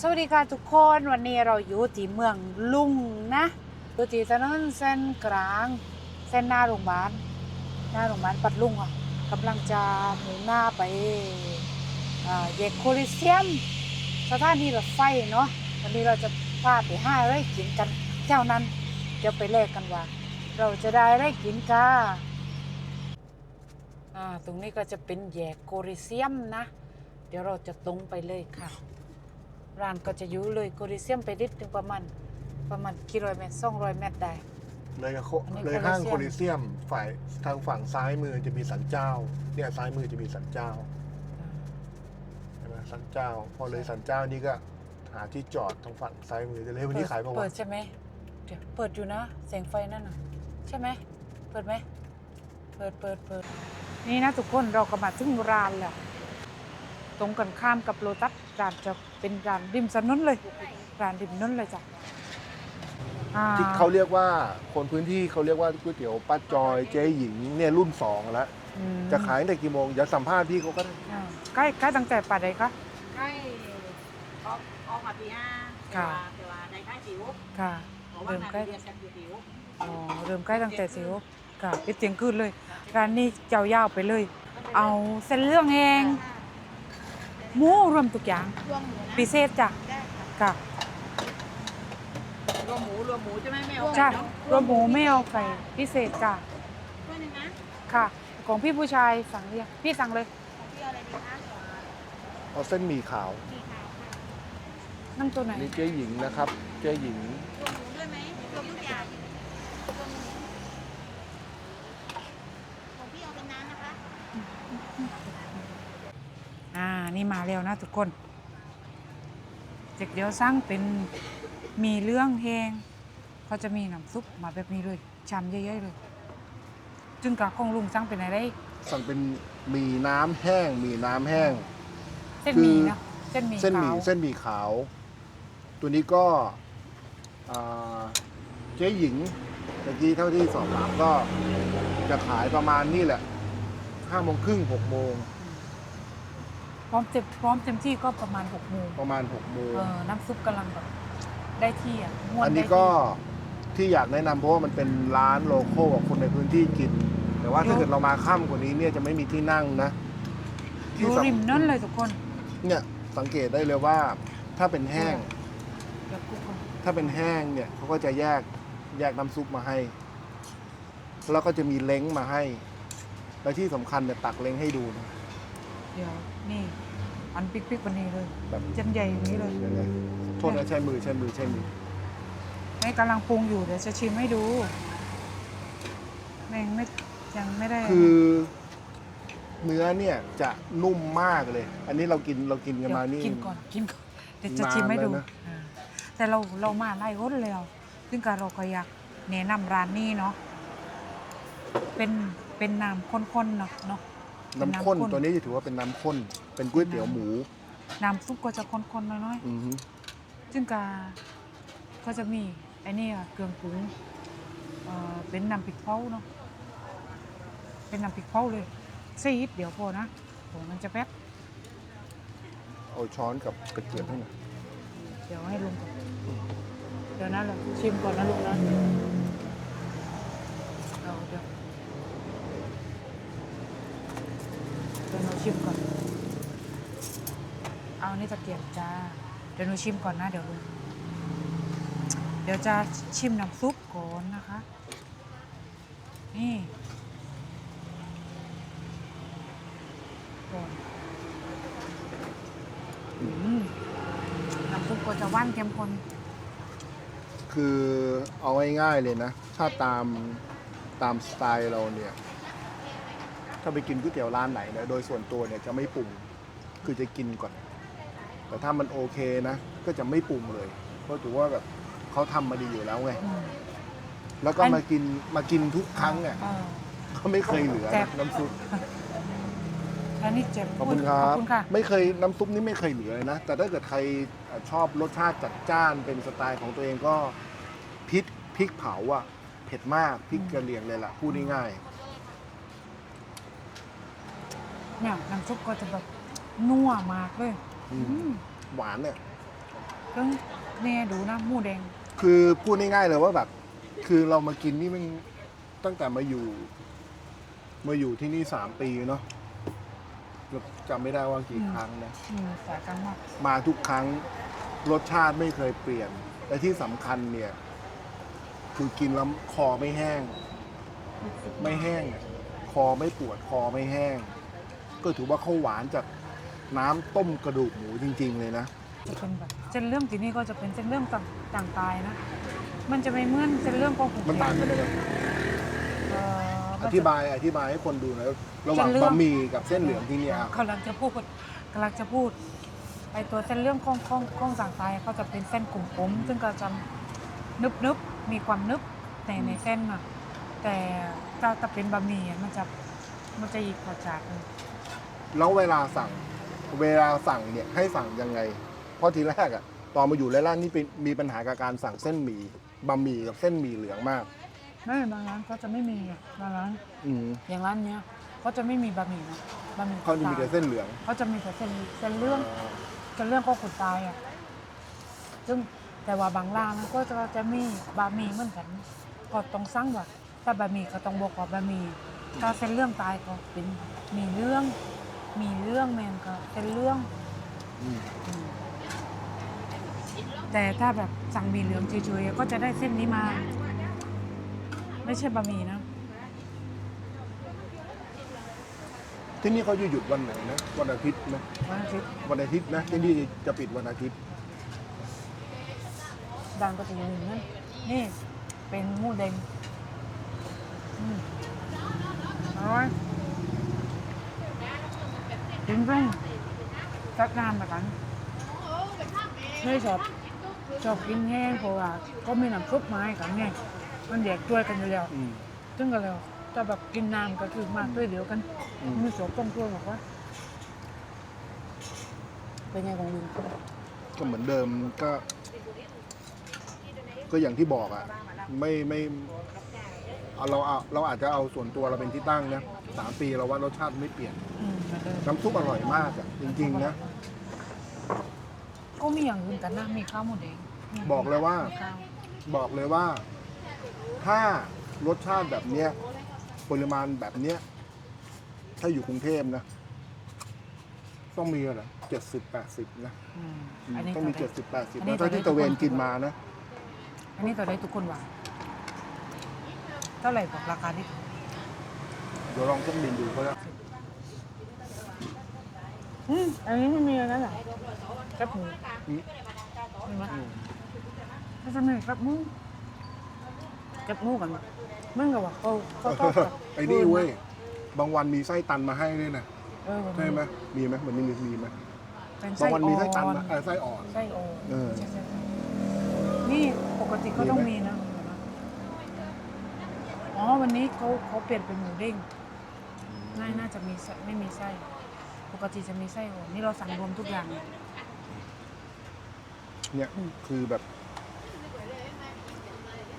สวัสดีค่ะทุกคนวันนี้เราอยู่ที่เมืองลุงนะอยู่ที่ถนนเส้นกลาง เส้นหน้าโรงพยาบาลหน้าโรงพยาบาลปัดลุงอะกำลังจะมุ่งหน้าไปอ่าแยกโคลิเซียมสถานีรถไฟเนาะวันนี้เราจะพาไปห้าไรกินกันเจ้านั้นเดี๋ยวไปแลกกันว่า เราจะได้ไรกินกันอ่าตรงนี้ก็จะเป็นแยกโคลิเซียมนะ เดี๋ยวเราจะตรงไปเลยค่ะ ร้านก็จะอยู่เลยโคลิเซียมไปนิดถึงประมาณประมาณกี่ร้อยเมตรสองร้อยเมตรได้ เลยกับโคอันนี้เลยห้างโคโคลิลิเซีเซียยมมฝ่ายทางฝั่งซ้ายมือจะมีสันเจ้า เนี่ยซ้ายมือจะมีสันเจ้าใช่ไหมสันเจ้า พอเลยสันเจ้านี่ก็หาที่จอดทางฝั่งซ้ายมือจะเลยวันนี้ขายประวัเปิติดใช่ไหมเดี๋ยวเปิดอยู่นะแสงไฟนั่นน่ะ ใช่ไหมเปิดไหมเปิดเปิดเปิดนี่นะทุกคนเราก็มาถึงร้านแล้ว ตรงกันข้ามกับโลตัสร้านจะเป็นร้านริมถนนเลยร้านริมถนนเลยจ้ะอ่ที่เขาเรียกว่าคนพื้นที่เขาเรียกว่าก๋วยเตี๋ยวป้าจอยเจ๊หญิงเนี่ยรุ่นสองแล้ว อืมจะขายตั้งแต่กี่โมง เดี๋ยวสัมภาษณ์พี่เขาก็ได้อ่าใกล้ใกล้ตั้งแต่ป่าใดคะ ใกล้ออกออกมาปีห้าแต่ค่ะว่าแต่ว่าในค่ายจิ๋วค่ะ เพราะว่าเริ่มงานใกล้ เรียนกันอยู่จิ๋วอ๋อเริ่มใกล้ตั้งแต่สิวค่ะปิดเตียงคืนเลย ร้านนี้เจ้ายาวไปเลย เอาเส้นเรื่องเอง หมูรวมทุกอย่าง รวมหมูนะพิเศษจ้ะได้ค่ะค่ะรวมหมูรวมหมูใช่ไหมไม่เอาจ้ะไก่เนาะรวมหมูไม่เอาไก่พิเศษจ้ะด้วยหนึงนะค่ะ ของพี่ผู้ชายสั่งเรียกพี่สั่งเลยของพี่เอาอะไรดีคะเอาเส้นหมี่ขาวสีขาวค่ะนั่งตัวไหน นี่เจ๊หญิงนะครับ เจ๊หญิงรวมหมูด้วยไหมรวมทุกอย่างรวมหมูของพี่เอาเป็นน้ำนะคะ อ่า นี่มาแล้วนะทุกคนเด็กเดี๋ยวสั่งเป็นมีเรื่องแหงเขาจะมีน้ำซุปมาแบบนี้เลยชามเยอะๆเลย จึงกับของลุงสั่งเป็นอะไรสั่งเป็นหมี่น้ำแห้งหมี่น้ำแห้ง เส้นคือหมี่นะเส้นหมี่เส้นหมี่ขาวเส้นหมี่ขาว ตัวนี้ก็อ่าเจ๊หญิงเมื่อกี้เท่าที่สอบถามก็จะขายประมาณนี่แหละห้าโมงครึ่งหกโมง พร้อมเต็มพร้อมเต็มที่ก็ประมาณหกโมงประมาณหกโมงเออน้ำซุปกำลังแบบได้ที่อะม้วนอันนี้ได้ก็ที่ที่อยากแนะนำเพราะว่ามันเป็นร้านโลโก้ของคนในพื้นที่กิน แต่ว่าถ้าอยู่เกิดเรามาค่ำกว่านี้เนี่ยจะไม่มีที่นั่งนะอยู่สำริมนั่นเลยทุกคนเนี่ยสังเกตได้เลยว่า ถ้าเป็นแห้ง เดี๋ยวทุกคนถ้าเป็นแห้งเนี่ยเขาก็จะแยกแยกน้ำซุปมาให้ แล้วก็จะมีเล้งมาให้ และที่สำคัญเนี่ยตักเล้งให้ดูนะ เดี๋ยวนี่อันปิ๊กปิ๊กวันนี้เลยแบบเจนใหญ่อย่างนี้เลยยังไงโทษนะใช้มือใช้มือใช้มือแม่กำลังปรุงอยู่เดี๋ยวจะชิมให้ดูแม่งไม่ยังไม่ได้คือ เนื้อเนี่ยจะนุ่มมากเลย อันนี้เรากินเรากินกันเดี๋ยวมานี่ กินก่อนกินก่อนเดี๋ยวจะชิมให้ดูนานแล้วนะ อ่าแต่เราเรามาไล่รถแล้วซึ่งการเราก็อยากแนะนำร้านนี้เนาะเป็นเป็นน้ำข้นๆเนาะเนาะเป็ นน้ำข้นน้ำข้นตัวนี้จะถือว่าเป็นน้ำข้น เป็นก๋วยเตี๋ยวหมู น้ำซุปก็จะข้นๆน้อยอือฮึๆซึ่งกาก็จะมีไอ้นี่อะเครื่องปรุงเอ่อเป็นน้ำพริกเผาเนาะเป็นน้ำพริกเผาเลยซีดเดี๋ยวพอนะโหมันจะแป๊บเอาช้อนกับกระเทียมให้หน่อยเดี๋ยวให้ลุงก่อนเดี๋ยวนะเราชิมก่อนนะลุงนะเอาเดี๋ยวเดี๋ยวหนู ชิมก่อน เอานี่ตะเกียบจ้า เดี๋ยวหนูชิมก่อนนะเดี๋ยวลุงเดี๋ยวจะชิมน้ำซุปก่อนนะคะ นี่ก่อนน้ำซุปก็จะว่านเข้มข้นคือเอาง่ายๆเลยนะ ถ้าตามตามสไตล์เราเนี่ย ถ้าไปกินก๋วยเตี๋ยวร้านไหนเนี่ยโดยส่วนตัวเนี่ยจะไม่ปรุงคือจะกินก่อน แต่ถ้ามันโอเคนะ ก็จะไม่ปรุงเลย เพราะถือว่าแบบเขาทำมาดีอยู่แล้วไงอืมแล้วก็อันมากินมากินทุกครั้งเนี่ยเออเขาไม่เคยเหลือแซ่นะบน้ำซุปอันนี้เจ็บขอบคุณครัขอบบคุณค่ะ ไม่เคยน้ำซุปนี่ไม่เคยเหลือเลยนะ แต่ถ้าเกิดใครชอบรสชาติจัดจ้านเป็นสไตล์ของตัวเองก็พริกพริกเผาอะเผ็ดมากพริกกระเหรี่ยงเลยล่ะพูดง่าย เนี่ยน้ำซุปก็จะแบบนัวมากเลยๆอือืมมหวานเนี่ยซึ่งเนี่ยดูนะหมูแดง คือพูดง่ายๆเลยว่าแบบ คือเรามากินนี่มันตั้งแต่มาอยู่ มาอยู่ที่นี่สามปีเนาะจำไม่ได้ว่ากี่ครั้งนะ อืมสายกลางมากมาทุกครั้งรสชาติไม่เคยเปลี่ยน และที่สำคัญเนี่ย คือกินแล้วคอไม่แห้ง ไม่แห้งอะคอไม่ปวดคอไม่แห้ง ก็ถือว่าเขาหวานจากน้ำต้มกระดูกหมูจริง ๆ เลยนะจะเป็นแบบเส้นเรื่องที่นี่ก็จะเป็นเส้นเรื่องต่างต่างตายนะ มันจะไม่เหมือนเส้นเรื่องของผมมันต่างกันเลยเอ่ออมันจะ ธิบายอธิบายให้คนดูหนะระหว่างเส้นเรื่อง บะหมี่กับเส้นเหลืองที่เนี่ยกำลังจะพูดกำลังจะพูดไอตัวเส้นเรื่องของของของต่างตายเขาจะเป็นเส้นกลมๆซึ่งก็จะนึบนึบๆมีความนึบในในเส้นน่ะแต่ถ้าถ้าเป็นบะหมี่อะมันจะมันจะอีกกว่าจากหนึ่ง แล้วเวลาสั่ง เวลาสั่งเนี่ยให้สั่งยังไง เพราะทีแรกอะตอนมาอยู่ร้านนี่เป็นมีปัญหากับการสั่งเส้นหมี่บะหมี่กับเส้นหมี่เหลืองมาก ไม่บางร้านก็จะไม่มีอะบางร้านอืมอย่างร้านเนี้ยเขาจะไม่มีบะหมี่นะบะหมี่เขาจะมีแต่เส้นเหลืองเขาจะมีแต่เส้นเส้นเรื่องเส้นเรื่องของคนตายอะซึ่งแต่ว่าบางร้านนะก็จะจะมีบะหมี่เหมือนกันก็ต้องสั่งว่าถ้าบะหมี่ก็ต้องบอกว่าบะหมี่ถ้าเส้นเรื่องตายก็เป็นมีเรื่อง มีเรื่องแมนก็เป็นเรื่องอืมอืมแต่ถ้าแบบสั่งหมี่เหลืองเฉยๆก็จะได้เส้นนี้มา ไม่ใช่บะหมี่นะที่นี่เขาจะหยุดวันไหนนะวันอาทิตย์นะวันอาทิตย์วันอาทิตย์นะที่นี่จะปิดวันอาทิตย์ดังก็จะอยู่อย่างนั้นนี่ เป็นหมูแดงอืมอร่อย จริงจริงจัดงานแบบนั้นไม่ชอบชอบกินแห้งเพราะว่าก็มีน้ำซุปมาให้กันไงมันแยกช่วยกันอยู่แล้ว อืม ซึ่งก็แล้วแต่แบบกินน้ำก็คือมากด้วยเดียวกันอืม มีสอบต้องช่วยบอกว่า เป็นไงของลุงก็เหมือนเดิมก็ ก็อย่างที่บอกอะไม่ไม่เอาเราเอาเราอาจจะเอาส่วนตัวเราเป็นที่ตั้งนะ สามปีเราว่ารสชาติไม่เปลี่ยน อืมเหมือนเดิมน้ำซุปอร่อยมากอะจริงๆนะ ก็มีอย่างอื่นกันนะมีข้าวหมูแดงมีบอกเลยว่ามีข้าวบอกเลยว่า ถ้ารสชาติแบบเนี้ยปริมาณแบบเนี้ย ถ้าอยู่กรุงเทพนะ ต้องมีอะไรเจ็ดสิบแปดสิบนะอืมอืมอันนี้ต้องมีต่เจ็อดได้สิบแปดสิบอันนี้นะถ้าที่ต่อตะได้เวนทุกคนกินมานะ อันนี้ต่อได้ทุกคนว่าเท่าไหร่บอกราคาดิเดี๋ยวลองต้มบินดูก็ได้อืมอันนี้ไม่มีอะไรนั่นหรอแคบหมูอืมเห็นไหมอืมไม่ใช่ไม่แคบหมูแคบหมูกันมึงกับว่าเขาเขาชอบแบบไอ้นี่เว้ยบางวันมีไส้ตันมาให้ด้วยนะเออใช่ไหมมีไหมเหมือนนี่มีมีไหมเป็นบาไส้งวันมีไส้ตันอ่อนมาเออไส้อ่อน ไส้อ่อนเออ ใช่ใช่ใช่นี่ปกติก็ต้องมีนะ อ๋อ วันนี้เขาเขาเปลี่ยนเป็นหมูเด้ง น่าน่าจะมีไส้ไม่มีไส้ ปกติจะมีไส้อ่อนนี่เราสั่งรวมทุกอย่างเลยเนี่ยอืมคือแบบ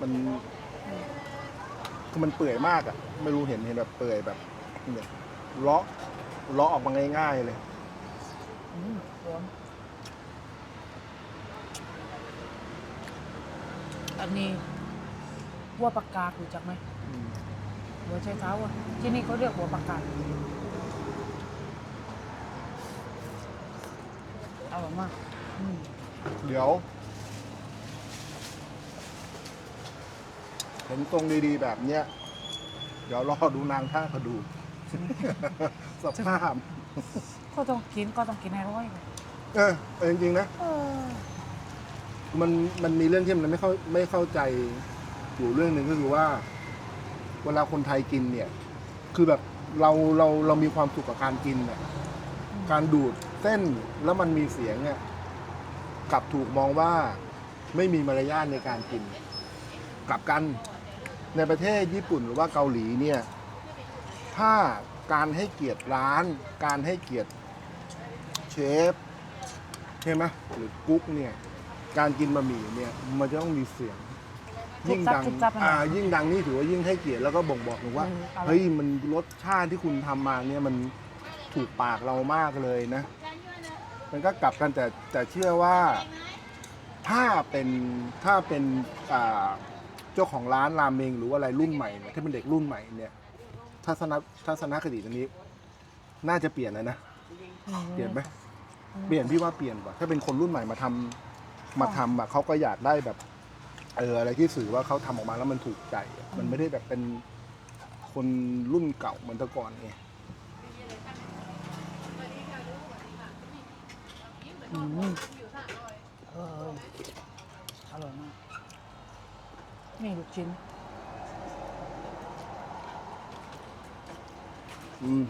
มันคือมันเปื่อยมากอะไม่รู้เห็นเห็นแบบเปื่อยแบบเนี่ยเลาะเลาะออกมาง่ายๆเลยอืมรวมอันนี้วัวปากกาดรู้จักไหมอืม หัวใช้เท้าอะที่นี่เขาเรียกหัวปากกาดอร่อยมากอืมเดี๋ยว เห็นตรงดีๆแบบเนี้ย เดี๋ยวรอดูนางท่ากระดูก สภาพก็ต้องกินก็ต้องกินให้ร้อยก่อนเออเออจริงๆนะ เออมันมันมีเรื่องที่มันไม่เข้าไม่เข้าใจอยู่เรื่องหนึ่งก็คือว่า เวลาคนไทยกินเนี่ย คือแบบเราเราเรามีความสุขกับการกินเนี่ยการดูดเส้นแล้วมันมีเสียงเนี่ยกลับถูกมองว่าไม่มีมารยาทในการกิน กลับกันในประเทศญี่ปุ่นหรือว่าเกาหลีเนี่ย ถ้าการให้เกียรติร้าน การให้เกียรติเชฟใช่ไหมหรือกุ๊กเนี่ย การกินบะหมี่เนี่ย มันจะต้องมีเสียง ยิ่งดังจุบจับจุบจับอ่าอะนะยิ่งดังนี่ถือว่ายิ่งให้เกียรติแล้วก็บ่งบอกถึงว่าอืมอร่อย เฮ้ยมันรสชาติที่คุณทำมาเนี่ยมันถูกปากเรามากเลยนะ มันก็กลับกันแต่แต่เชื่อว่าถ้าเป็นถ้าเป็นอ่าเจ้าของร้านรามเมงหรือว่าอะไรรุ่นใหม่เนี่ยถ้าเป็นเด็กรุ่นใหม่เนี่ยทัศนทัศนคติตรงนี้ น่าจะเปลี่ยนแล้วนะเปลี่ยนไหมเปลี่ยนพี่ว่าเปลี่ยนกว่าถ้าเป็นคนรุ่นใหม่มาทำมาทำอะเขาก็อยากได้แบบ เอออะไรที่สื่อว่าเขาทำออกมาแล้วมันถูกใจอะมันไม่ได้แบบเป็นคนรุ่นเก่าเหมือนแต่ก่อนไงอืมเอออร่อยมากนี่ลูกชิ้น อืม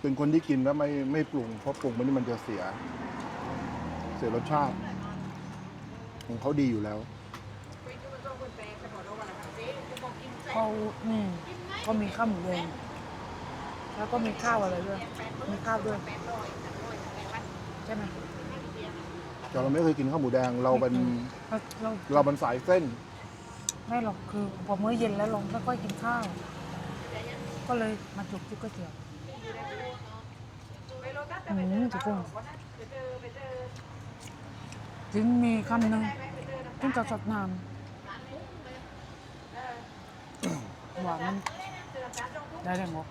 เป็นคนที่กินแล้วไม่ไม่ปรุง เพราะปรุงมันนี่มันจะเสีย เสียรสชาติ ของเขาดีอยู่แล้ว เขาอืมก็มีข้าวหมูแดงแล้วก็มีข้าวอะไรด้วย มีข้าวด้วย ใช่ไหมแต่เราไม่เคยกินข้าวหมูแดง เราเป็นเราเราเราเป็นสายเส้น ไม่หรอกคือพอมื้อเย็นแล้วลงไม่ค่อยกินข้าว ก็เลยมาจุกที่ก๋วยเตี๋ยวอืมทุกคน ถึงมีคำหนึ่งถึงจะสดน้ำหวานมันได้แรงบอก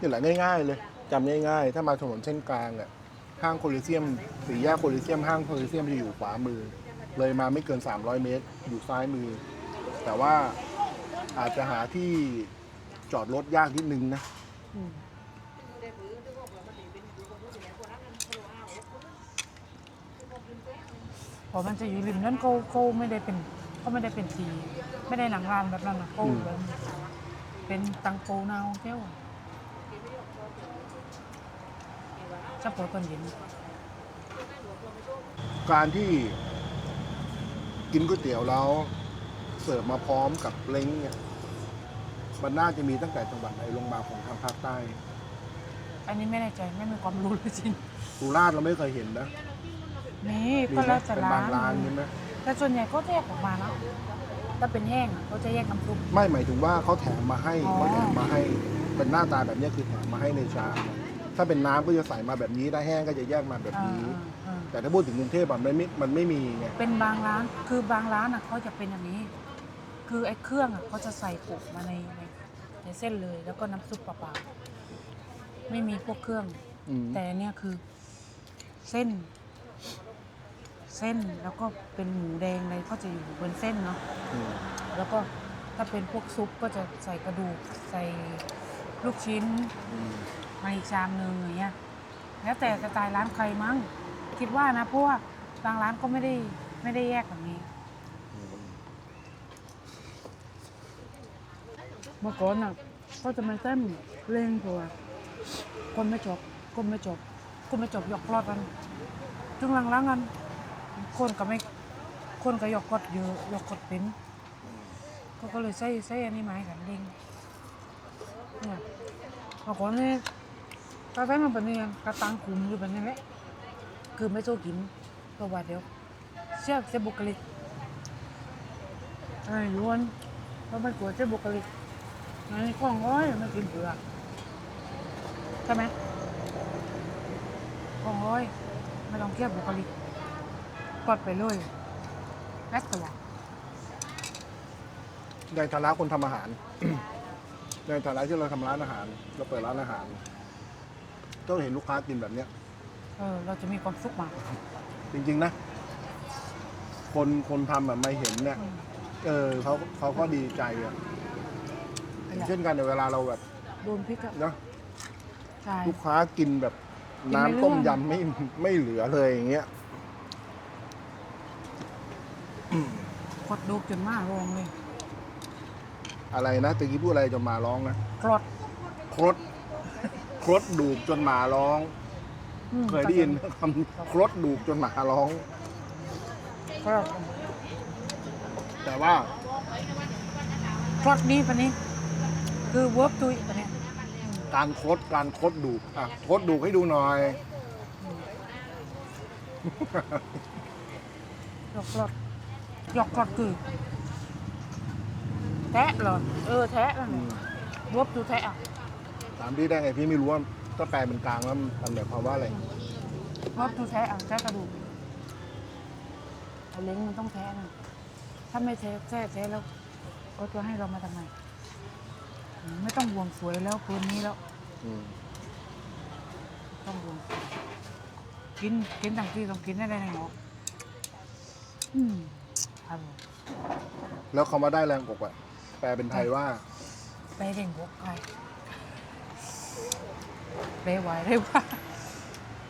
นี่แหละง่ายๆเลยจำง่ายๆ ถ้ามาถนนเส้นกลางอะห้างโคลิเซียมสี่แยกโคลิเซียมห้างโคลิเซียมจะอยู่ขวามือ เลยมาไม่เกิน 300 เมตร อยู่ซ้ายมือ แต่ว่าอาจจะหาที่จอดรถยากนิดนึงนะ อืม พอมันจะอยู่ริมนั้นเขาเขาไม่ได้เป็นเขาไม่ได้เป็นทีไม่ได้หนังรานแบบนั้นนะเขาอืมแบบเป็นตังโปนาของเที่ยวจะปวดตอนเย็นการที่กินก๋วยเตี๋ยวแล้วเสิร์ฟมาพร้อมกับเล้งเนี่ยมันน่าจะมีตั้งแต่จังหวัดไหนลงมาของทางภาคใต้ อันนี้ไม่แน่ใจไม่มีความรู้เลยจริงสุราษฎร์เราไม่เคยเห็นนะ นี่มีก็ไหมแล้วแต่เป็นร้าบางนร้านใช่ไหมแต่ส่วนใหญ่ก็แยกออกมาแล้วถ้าเป็นแห้งอะเขาจะแยกน้ำซุป ไม่หมายถึงว่าเขาแถมมาให้อ๋อ เขาแถมมาให้เป็นหน้าตาแบบเนี้ยคือแถมมาให้ในชามถ้าเป็นน้ำก็จะใส่มาแบบนี้ถ้าแห้งก็จะแยกมาแบบอ่านี้ อ่าอ่าแต่ถ้าพูดถึงกรุงเทพอะมันไม่มันไม่มีไงเป็นบางร้านคือบางร้านอะเขาจะเป็นอย่างนี้ คือไอ้เครื่องอะเขาจะใส่โปะมาในในในเส้นเลย แล้วก็น้ำซุปเปล่าๆไม่มีพวกเครื่อง อืมแต่อันเนี่ยคือ เส้น เส้นแล้วก็เป็นหมูแดงอะไรก็จะอยู่บนเส้นเนาะอืมแล้วก็ถ้าเป็นพวกซุปก็จะใส่กระดูกใส่ลูกชิ้นอืมมาอีกชามหนึ่งอย่างเงี้ยแล้วแต่สไตล์ร้านใครมั้งคิดว่านะเพราะว่าบางร้านก็ไม่ได้ไม่ได้แยกแบบนี้เมื่อก่อนอะก็จะมาเต้นเล่นตัว คนไม่จบคนไม่จบคนไม่จบยกรอดกันจึงหลังๆกัน คนก็ไม่คนก็ยกกดเยอะยกกดเป็นก็ก็เลยใส่ใส่อันนี้มาให้กันเล่งเนี่ยเมื่อก่อนนี่ก็ได้มาแบบนี้กระตังคุมอยู่แบบนี้แหละคือไม่โจกินตัวว่าเดียวเชื่อเสียบุคลิกไอ้ยวนเพราะมันกลัวเสียบุคลิกไอ้ของร้อยไม่กินเปลือใช่ไหมของร้อยไม่ต้องเทียบบุคลิก กดไปเลยแล้ตัวในฐานะคนทำอาหาร ในฐานะที่เราทำร้านอาหาร เราเปิดร้านอาหารก็เห็นลูกค้ากินแบบเนี้ย เออ เราจะมีความสุขมากจริง ๆ นะ คนคนทำแบบไม่เห็นเนี่ยอืมเออเขาเขาก็ดีใจอะอย่างเช่นกันในเวลาเราแบบโดนพริกอะเนาะใช่ ลูกค้ากินแบบกินไม่น้ำเลือกต้มยำไม่ไม่เหลือเลยอย่างเงี้ย กดดูจนมากรองเลยอะไรนะตะกี้พูดอะไรจนหมาร้องนะกรดครดครดดูกจนหมาร้อง อืมเคยได้ยินคำครดดูกจนหมาร้อง กรดแต่ว่า กรดนี้ปะนี้ คือเวิร์บตุยปะเนี้ยการครดการครดดูกอะครดดูกให้ดูหน่อยหยอกกรด หยอกกรดคือแทะเหรอ เออแทะนั่นแหอืละมเวิร์บตุแทะอะถามพี่ได้ไงพี่ไม่รู้ว่าถ้าแปลเป็นกลางแล้วมันหมายความว่าอะไรเพราะตัวแท้อะแท้กระดูกไอ้เล้งมันต้องแท้นะถ้าไม่แท้แท้แท้แล้วก็จะให้เรามาทำไมอืมไม่ต้องห่วงสวยแล้วคืนนี้แล้ว อืมต้องห่วงสวยกินกินต่างที่ต้องกินได้ในหมออืม อร่อยแล้วคำว่าได้แรงอกอะแปลเป็นไทยว่า ไปเร่งบกไก่เรไหวเรว่า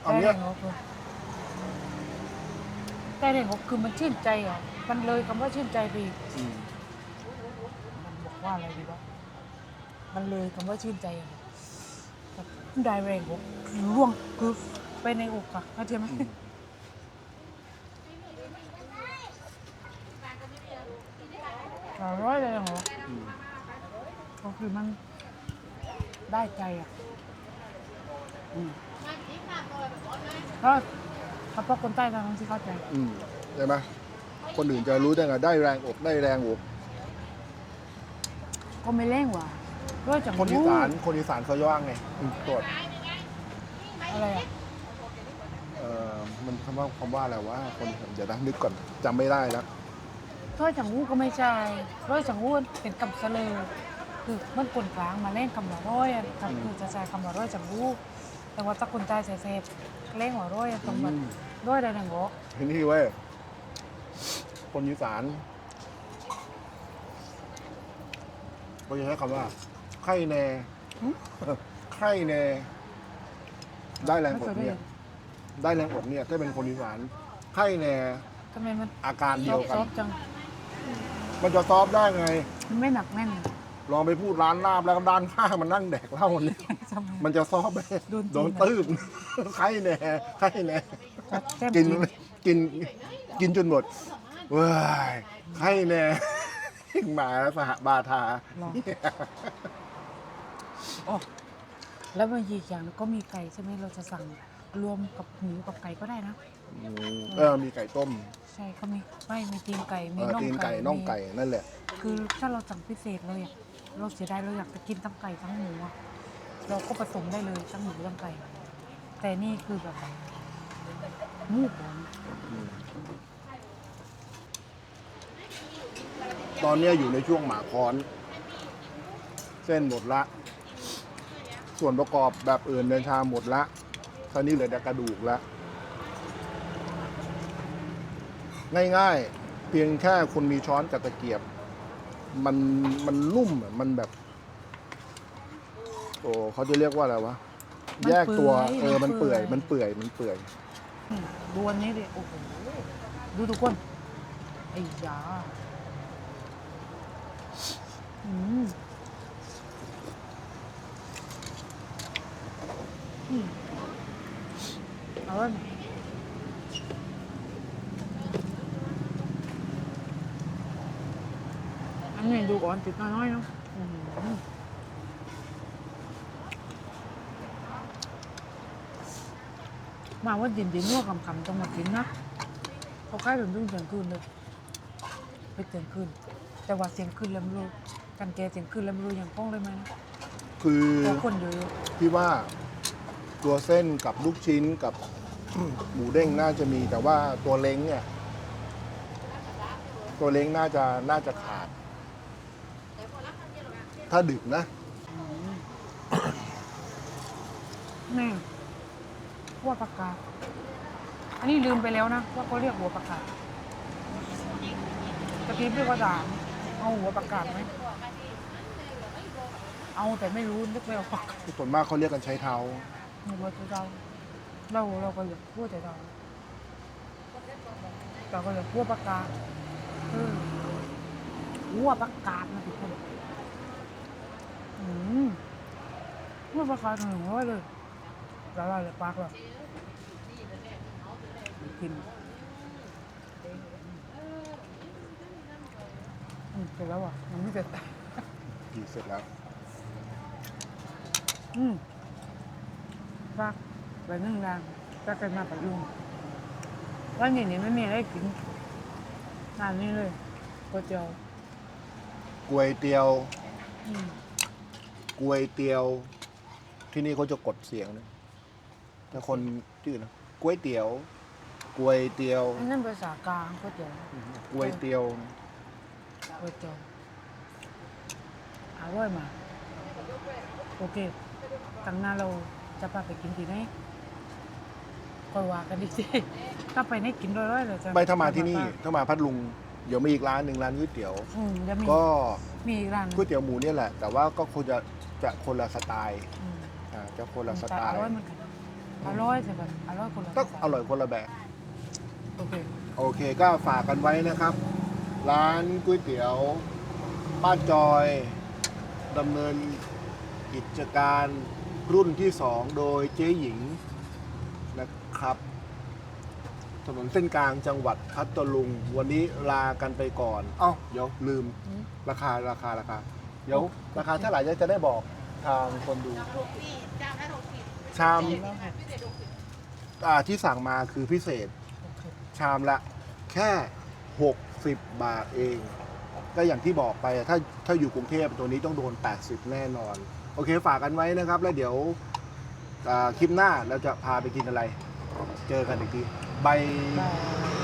เอาเนี้ยได้เร่งบกเลยได้เร่งบกคือมันชื่นใจอะมันเลยคำว่าชื่นใจไปอีกอืมมันบอกว่าอะไรดีวะมันเลยคำว่าชื่นใจอะแบบได้แรงอกร่วงคือไปในอกอะเข้าใจไหมอืม อร่อยเลยเหรออืมก็คือมันได้ใจอะอืมก็เขาพวกคนใต้ทางที่เข้าใจอืมใช่ไหมคนอื่นจะรู้ได้ไงได้แรงอกได้แรงอกก็ไม่เร่งว่ะด้วยจังคนอีสานคนอีสานเขาย่างไงตรวจอะไรอะเอ่อมันคำว่าคำว่าอะไรวะคนเดี๋ยวนะนึกก่อนจำไม่ได้แล้ว ด้วยจังหูก็ไม่ใช่ด้วยจังหูเป็นคำเสลอคือมันคนกลางมาเล่นคำว่าร้อยอะคำคือจะใช้คำว่าร้อยจังหูแต่ว่าถ้าคนใต้ใส่เศษเล่งว่าร้อยอะตรงมันอืมร้อยได้หนึ่งโกทีนี้เว้ยคนอีสานเขาจะใช้คำว่าไข่แน่ไข่แน่ได้แรงอกเนี่ยได้แรงอกเนี่ยถ้าเป็นคนอีสานไข่แน่ทำไมมันอาการซเดีอยวฟกันซอฟจัง มันจะซอฟต์ได้ไง มันไม่หนักแน่น ลองไปพูดร้านลาบแล้วก็ด้านข้างมันนั่งแดกเหล้าเนี่ยทำไมมันจะซอฟต์ไหมโดนจีนโดนตื้มไข่แน่ไข่แน่จัดแก้มกินจีนกินกินจนหมดเว้ายไข่แน่หมาสหบาทาหรออ๋อแล้วบางทีอีกอย่างก็มีไก่ใช่ไหมเราจะสั่งรวมกับหมูกับไก่ก็ได้นะอืม เออมีไก่ต้มใช่เขามีไม่มีตีนไก่เอมีอน่องตีนไก่ไก่น่องไก่มีนั่นแหละ คือถ้าเราสั่งพิเศษเลยอะเราเสียดายเราอยากจะกินทั้งไก่ทั้งหมูอะเราก็ผสมได้เลยทั้งหมูทั้งไก่ แต่นี่คือแบบหมูของตอนเนี้ยอยู่ในช่วงหมาค้อน เส้นหมดละ ส่วนประกอบแบบอื่นเดินชาหมดละท่านี้เหลือแต่กระดูกละ ง่ายๆ เพียงแค่คุณมีช้อนกับตะเกียบ มันมันนุ่มอะมันแบบ โอ้เขาจะเรียกว่าอะไรวะแยกตัวเออมันเปื่อยมันเปื่อยมันเปื่อยอืมดูอันนี้ดิ โอ้โห ดูทุกคน ไอ้ยาอืมอืมเอาไว้อั นนี้ดูก่อนติดน้อยๆเนาะอืมมาว่าดินดินว่าคำคำๆต้องมากินนะเขาใกล้เป็นรุ่งเสียงคืนเลยไปเสียงคืน แต่ว่าเสียงคืนแล้วไม่รู้กันแกเสียงคืนแล้วไม่รู้ยังป้องเลยไหมนะคือเพราะคนเยอะพี่ว่าตัวเส้นกับลูกชิ้นกับหมูเด้งน่าจะมีแต่ว่าตัวเล้งเนี่ย ตัวเล้งน่าจะน่าจะขาด ถ้าดึกนะแม่หัวปากกา อันนี้ลืมไปแล้วนะว่าเขาเรียกหัวปากกาตะกี้พี่ก็ถามเอาหัวปากกาไหมเอาแต่ไม่รู้นึกไม่ออกส่วนมากเขาเรียกกันใช้เท้าหัวเราเราเราก็อยากพูดแต่เราเราก็อยากพูดปากกาเออหัวปากกานะทุกคน อืมหัวปากกาหนึ่งร้อยเลยละลายเลยปากเรากินอืมเสร็จแล้วอะยังไม่เสร็จกี่เสร็จแล้ว อืมฟักไปนึ่งรางก็เป็นมาประยุงวันนี้นี่ไม่มีอะไรกินงานนี้เลยก๋วยเตี๋ยวกวยเตียว อืม กวยเตียว ที่นี่เขาจะกดเสียงนะแต่คนที่อื่นนะก๋วยเตี๋ยวก๋วยเตี๋ยวอันนั้นภาษากลางก๋วยเตี๋ยวก๋วยเตี๋ยวก๋วยเตี๋ยวอร่อยมากโอเคครั้งหน้าเราจะพาไปกินที่ไหนก็ว่ากันดีสิถ้าไปไหนกินร้อยๆเลยจะไม่ถ้ามาที่นี่ถ้ามาพัทลุงเดี๋ยวมีอีกร้านหนึ่งร้านก๋วยเตี๋ยว อืมจะมีก็มีอีกร้านหนึ่งก๋วยเตี๋ยวหมูเนี่ยแหละ แต่ว่าก็คงจะ จะคนละสไตล์อืมอ่าจะคนละสแต่ไตอล์ร่อยเหมือนกันอร่อยใช่ไหมอร่อยคนละก็สไตล์อร่อยคนละแบบ โอเค โอเคก็ฝากกันไว้นะครับ ร้านก๋วยเตี๋ยวป้าจอยดำเนินกิจการรุ่นที่สองโดยเจ๊หญิงนะครับ ถนนเส้นกลางจังหวัดพัทลุง วันนี้ลากันไปก่อน เอ้า เดี๋ยวลืมอืมราคาราคาราคา เดี๋ยวราคาเท่าไหร่จะได้บอกทางคนดู ชามแล้วค่ะอ่าที่สั่งมาคือพิเศษโอเคชามละแค่ 60 บาทเอง ก็อย่างที่บอกไปอะถ้าถ้าอยู่กรุงเทพตัวนี้ต้องโดน 80 แน่นอน โอเคฝากกันไว้นะครับ แล้วเดี๋ยวอ่าคลิปหน้าเราจะพาไปกินอะไร เจอกันอีกทีบาย บาย